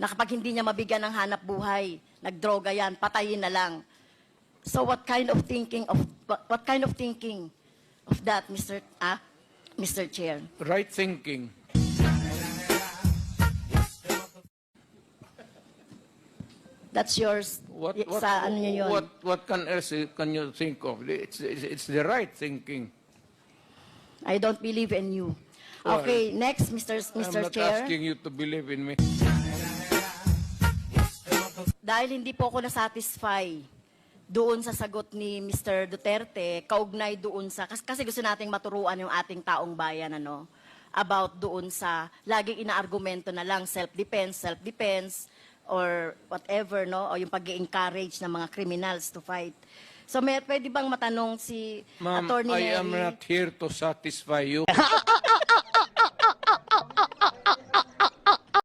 na kapag hindi niya mabigyan ng hanap buhay, nagdroga yan, patayin na lang. So what kind of thinking of what, kind of thinking of that, Mr. Ah, Mr. Chair? Right thinking. That's yours. What, what, sa ano yun? what, what can else can you think of? It's, it's, it's the right thinking. I don't believe in you. Well, Okay, next, Mr. S- I'm Mr. not Chair. asking you to believe in me. Dahil hindi po ako nasatisfy doon sa sagot ni Mr. Duterte, kaugnay doon sa, kas- kasi gusto nating maturuan yung ating taong bayan, ano, about doon sa, laging inaargumento na lang, self-defense, self-defense, or whatever, no, o yung pag encourage ng mga criminals to fight. So, may, pwede bang matanong si Ma'am, Attorney I am Neri? not here to satisfy you.